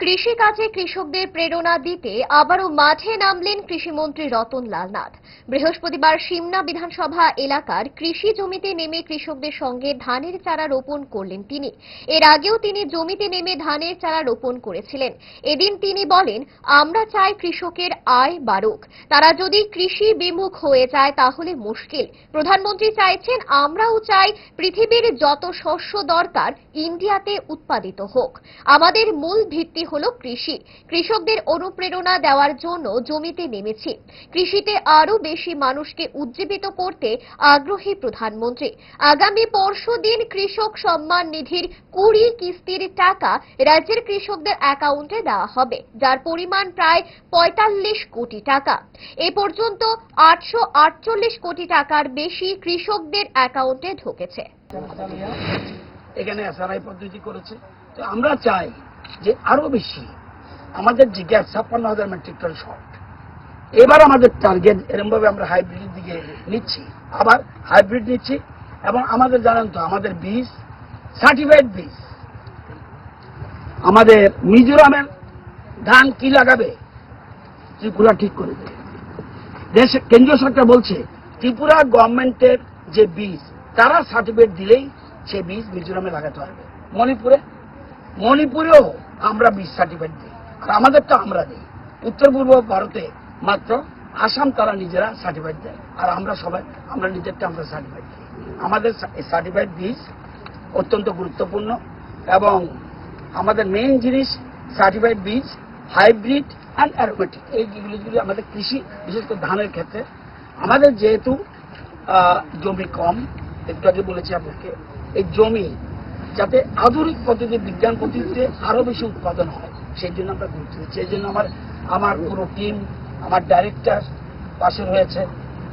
কৃষিকাজে কৃষকদের প্রেরণা দিতে আবারও মাঠে নামলেন কৃষিমন্ত্রী রতন লাল নাথ। বৃহস্পতিবার সিমনা বিধানসভা এলাকার কৃষি জমিতে নেমে কৃষকদের সঙ্গে ধানের চারা রোপণ করলেন তিনি। এর আগেও তিনি জমিতে নেমে ধানের চারা রোপণ করেছিলেন। এদিন তিনি বলেন, আমরা চাই কৃষকের আয় বাড়ুক। তারা যদি কৃষি বিমুখ হয়ে যায় তাহলে মুশকিল। প্রধানমন্ত্রী চাইছেন, আমরাও চাই পৃথিবীর যত শস্য দরকার ইন্ডিয়াতে উৎপাদিত হোক। আমাদের মূল ভিত্তি হল কৃষি। কৃষকদের অনুপ্রেরণা দেওয়ার জন্য জমিতে নেমেছি। কৃষিতে আরও বেশি মানুষকে উজ্জীবিত করতে আগ্রহী প্রধানমন্ত্রী। আগামী পরশু দিন কৃষক সম্মান নিধির কুড়ি কিস্তির টাকা রাজ্যের কৃষকদের অ্যাকাউন্টে দেওয়া হবে, যার পরিমাণ প্রায় পঁয়তাল্লিশ কোটি টাকা। এ পর্যন্ত আটশো আটচল্লিশ কোটি টাকার বেশি কৃষকদের অ্যাকাউন্টে ঢুকেছে। এখানে এসআরআই পদ্ধতি করেছে। তো আমরা চাই যে আরও বেশি আমাদের গ্যাস ছাপ্পান্ন হাজার মেট্রিক টন শর্ট এবার আমাদের টার্গেট এরকম ভাবে আমরা হাইব্রিডের দিকে নিচ্ছি। আবার হাইব্রিড নিচ্ছি এবং আমাদের জানেন তো, আমাদের বীজ সার্টিফাইড বীজ আমাদের মিজোরামের ধান কি লাগাবে? ত্রিপুরা ঠিক করে দেবে। দেশ, কেন্দ্রীয় সরকার বলছে, ত্রিপুরা গভর্নমেন্টের যে বীজ তারা সার্টিফিকেট দিলেই সে বীজ মিজোরামে লাগাতে পারবে। মণিপুরে? মণিপুরেও আমরা বীজ সার্টিফিকেট দিই। আর আমাদেরটা আমরা দিই। উত্তর পূর্ব ভারতে মাত্র আসাম তারা নিজেরা সার্টিফাইড দেয়। আর আমরা সবাই, আমরা নিজেরটা আমরা সার্টিফাইড আমাদের সার্টিফাইড বীজ অত্যন্ত গুরুত্বপূর্ণ এবং আমাদের মেইন জিনিস সার্টিফাইড বীজ হাইব্রিড অ্যান্ড অ্যারোমেটিক এই যেগুলি আমাদের কৃষি, বিশেষ করে ধানের ক্ষেত্রে, আমাদের যেহেতু জমি কম, একটু আগে বলেছি আপনাকে, এই জমি যাতে আধুনিক পদ্ধতি বিজ্ঞান পদ্ধতিতে আরও বেশি উৎপাদন হয়, সেই জন্য আমরা গুরুত্ব দিচ্ছি এই জন্য আমার আমার পুরো টিম আমার ডাইরেক্টর পাশে রয়েছে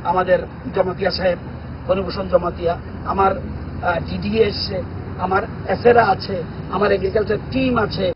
আমাদের জমাতিয়া সাহেব হরিভূষণ জমাতিয়া, আমার ডিডিএ এসছে, আমার এসেরা আছে, আমার এগ্রিকালচার টিম আছে।